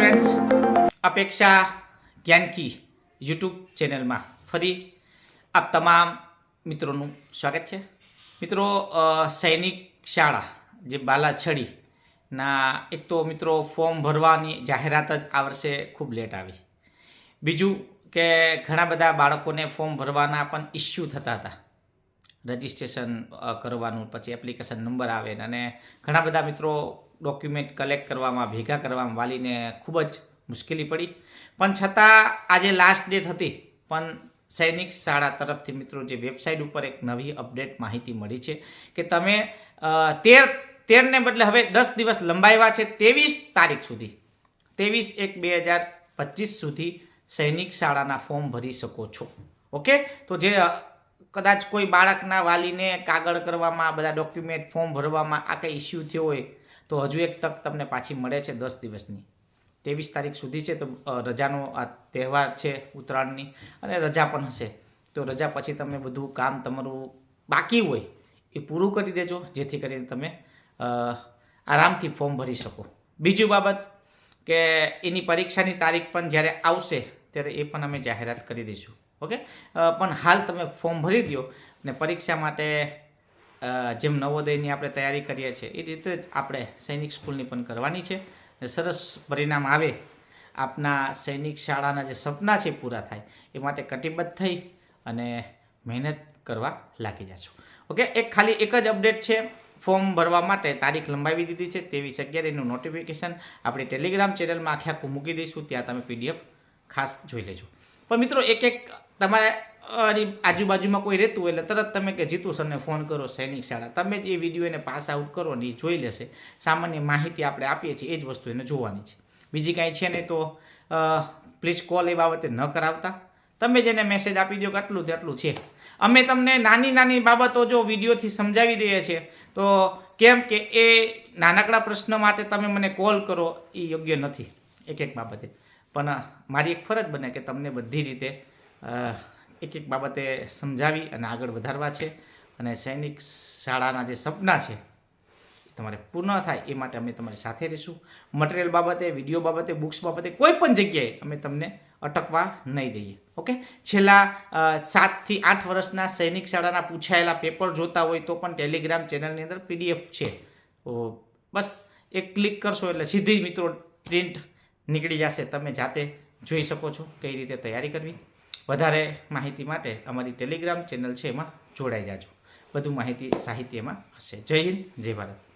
અપેક્ષા જ્ઞાનકી યુટ્યુબ ચેનલમાં ફરી આપ તમામ મિત્રોનું સ્વાગત છે. મિત્રો સૈનિક શાળા જે બાલાછડી ના એક તો મિત્રો ફોર્મ ભરવાની જાહેરાત જ આ વર્ષે ખૂબ લેટ આવી. બીજું કે ઘણા બધા બાળકોને ફોર્મ ભરવાના પણ ઇસ્યુ થતા હતા. રજિસ્ટ્રેશન કરવાનું, પછી એપ્લિકેશન નંબર આવે અને ઘણા બધા મિત્રો ડોક્યુમેન્ટ કલેક્ટ કરવામાં, ભેગા કરવામાં વાલીને ખૂબ જ મુશ્કેલી પડી. પણ છતાં આજે લાસ્ટ ડેટ હતી. પણ સૈનિક શાળા તરફથી મિત્રો જે વેબસાઇટ ઉપર એક નવી અપડેટ માહિતી મળી છે કે તમે તેર, તેરને બદલે હવે દસ દિવસ લંબાવ્યા છે ત્રેવીસ તારીખ સુધી. ત્રેવીસ એક બે હજાર પચીસ સુધી સૈનિક શાળાના ફોર્મ ભરી શકો છો. ઓકે તો જે કદાચ કોઈ બાળકના વાલીને કાગળ કરવામાં, બધા ડોક્યુમેન્ટ ફોર્મ ભરવામાં આ કંઈ ઇસ્યુ થયો હોય તો હજુ એક તક તમને પાછી મળે છે દસ દિવસની. ત્રેવીસ તારીખ સુધી છે તો રજાનો આ તહેવાર છે ઉત્તરાયણની અને રજા પણ હશે. તો રજા પછી તમે બધું કામ તમારું બાકી હોય એ પૂરું કરી દેજો, જેથી કરીને તમે આરામથી ફોર્મ ભરી શકો. બીજી બાબત કે એની પરીક્ષાની તારીખ પણ જ્યારે આવશે ત્યારે એ પણ અમે જાહેરાત કરી દઈશું. ઓકે? પણ હાલ તમે ફોર્મ ભરી દો અને પરીક્ષા માટે જેમ નવોદયની આપણે તૈયારી કરીએ છીએ, એ રીતે જ આપણે સૈનિક સ્કૂલની પણ કરવાની છે. સરસ પરિણામ આવે આપના સૈનિક શાળાના જે સપના છે પૂરા થાય, એ માટે કટિબદ્ધ થઈ અને મહેનત કરવા લાગી જશો. ઓકે, એક ખાલી એક જ અપડેટ છે. ફોર્મ ભરવા માટે તારીખ લંબાવી દીધી છે, તેવીસ અગિયાર નોટિફિકેશન આપણી ટેલિગ્રામ ચેનલમાં આખે આખું મૂકી દઈશું, ત્યાં તમે પીડીએફ ખાસ જોઈ લેજો. પણ મિત્રો એક એક તમારે અરે, આજુબાજુમાં કોઈ રહેતું એટલે તરત તમે કે જીતુ સરને ફોન કરો સૈનિક શાળા. તમે જ એ વીડિયો એને પાસ આઉટ કરો ને એ જોઈ લેશે. સામાન્ય માહિતી આપણે આપીએ છીએ, એ જ વસ્તુ એને જોવાની છે. બીજી કાંઈ છે નહીં તો પ્લીઝ કોલ એ બાબતે ન કરાવતા. તમે જેને મેસેજ આપી દો કે આટલું છે આટલું છે. અમે તમને નાની નાની બાબતો જો વિડીયોથી સમજાવી દઈએ છીએ, તો કેમ કે એ નાનકડા પ્રશ્ન માટે તમે મને કોલ કરો, એ યોગ્ય નથી. એક એક બાબતે. પણ મારી એક ફરજ બને કે તમને બધી રીતે એક એક બાબતે સમજાવી અને આગળ વધારવા છે. અને સૈનિક શાળાના જે સપના છે, તમારે પૂર્ણ થાય એ માટે અમે તમારી સાથે રહીશું. મટીરિયલ બાબતે, વીડિયો બાબતે, બુક્સ બાબતે કોઈ પણ જગ્યાએ અમે તમને અટકવા નહીં દઈએ. ઓકે? છેલ્લા સાતથી આઠ વર્ષના સૈનિક શાળાના પૂછાયેલા પેપર જોતા હોય તો પણ ટેલિગ્રામ ચેનલની અંદર પીડીએફ છે. બસ એક ક્લિક કરશો એટલે સીધી મિત્રો પ્રિન્ટ નીકળી જશે. તમે જાતે જોઈ શકો છો કઈ રીતે તૈયારી કરવી. વધારે માહિતી માટે અમારી ટેલિગ્રામ ચેનલ છે, એમાં જોડાઈ જાજો. બધું માહિતી સાહિત્યમાં હશે. જય હિન્દ, જય ભારત.